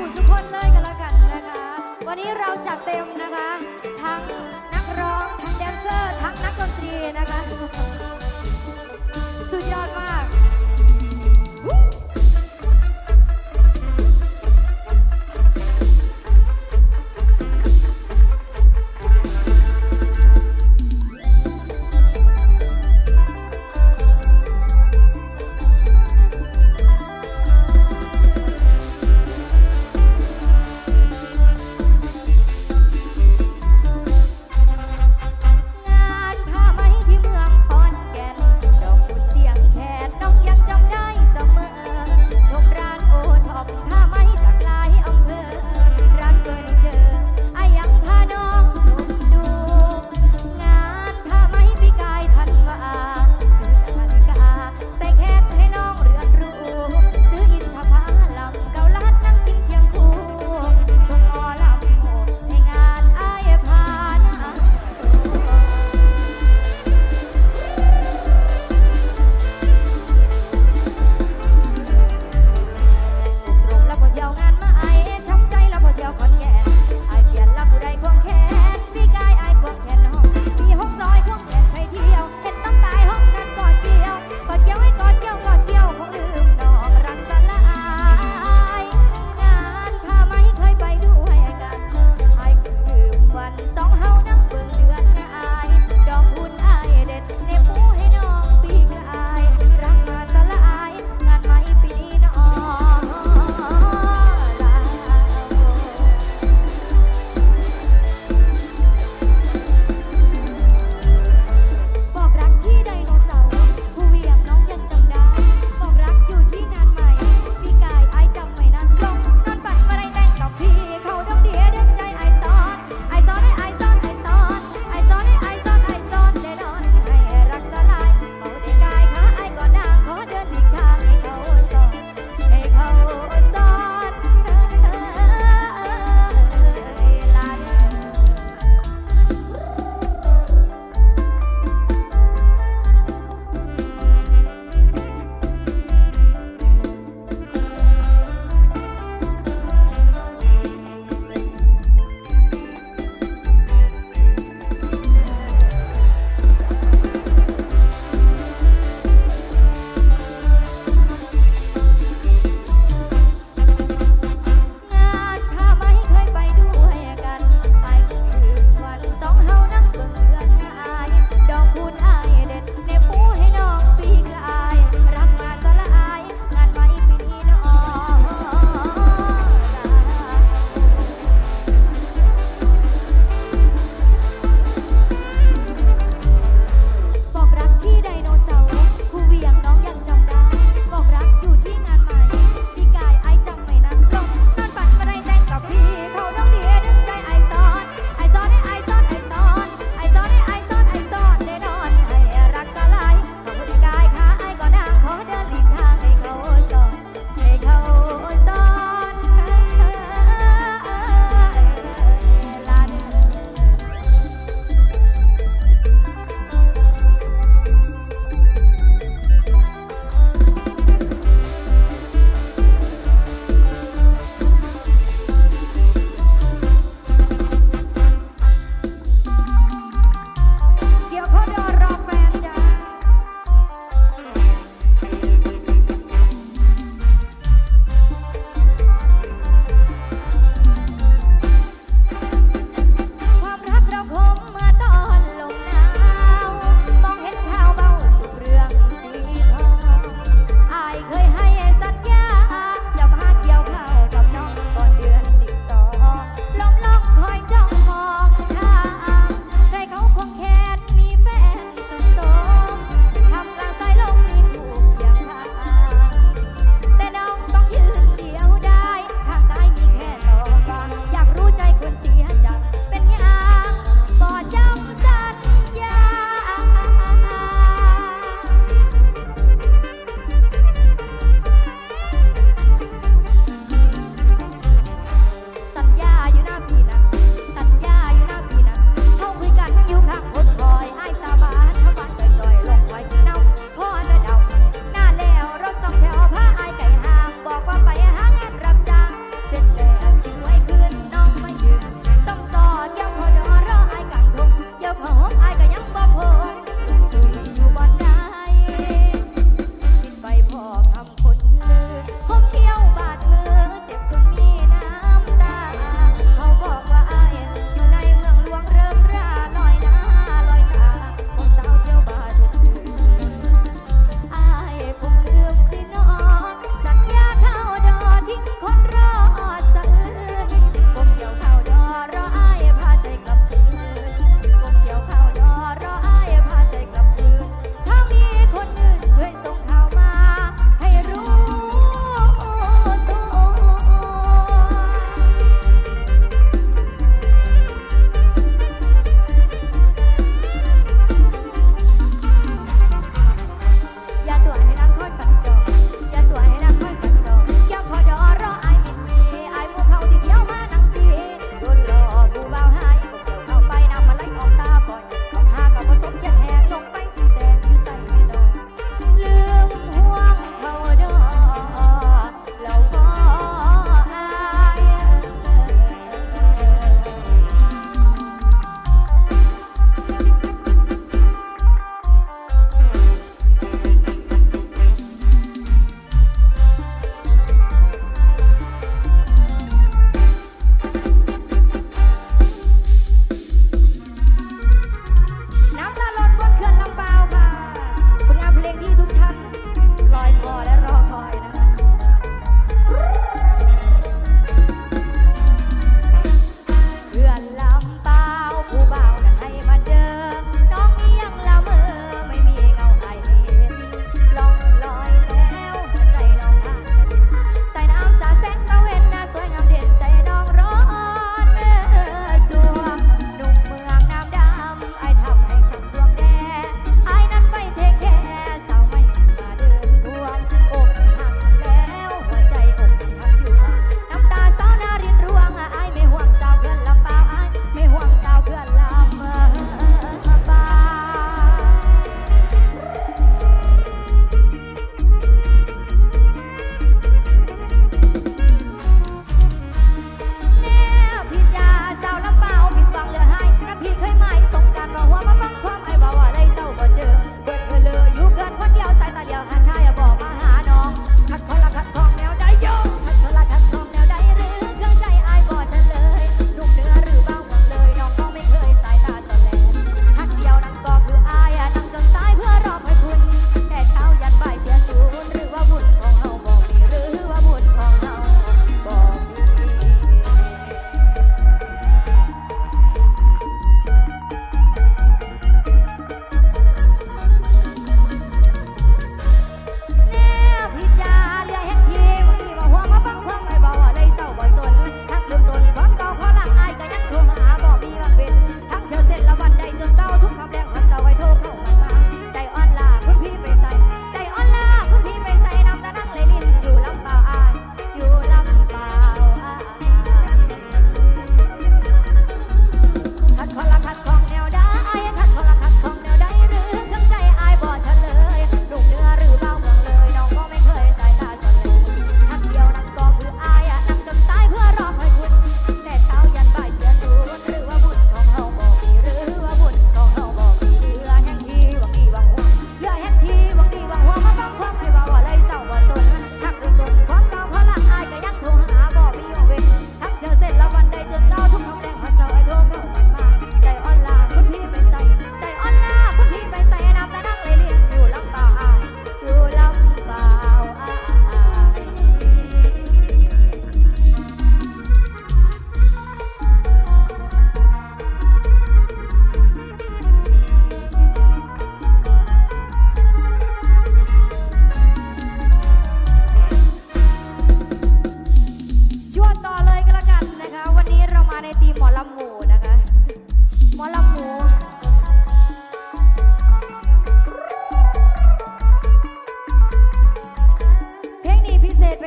ู่ทุกคนเลยกันแล้วกันนะคะ วันนี้เราจัดเต็มนะคะ ทั้งนักร้องทั้งแดนเซอร์ ทั้งนักดนตรีนะคะ สุดยอดมาก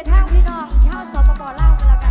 ทางพี่น้องชาวสปปลาวกันแล้ว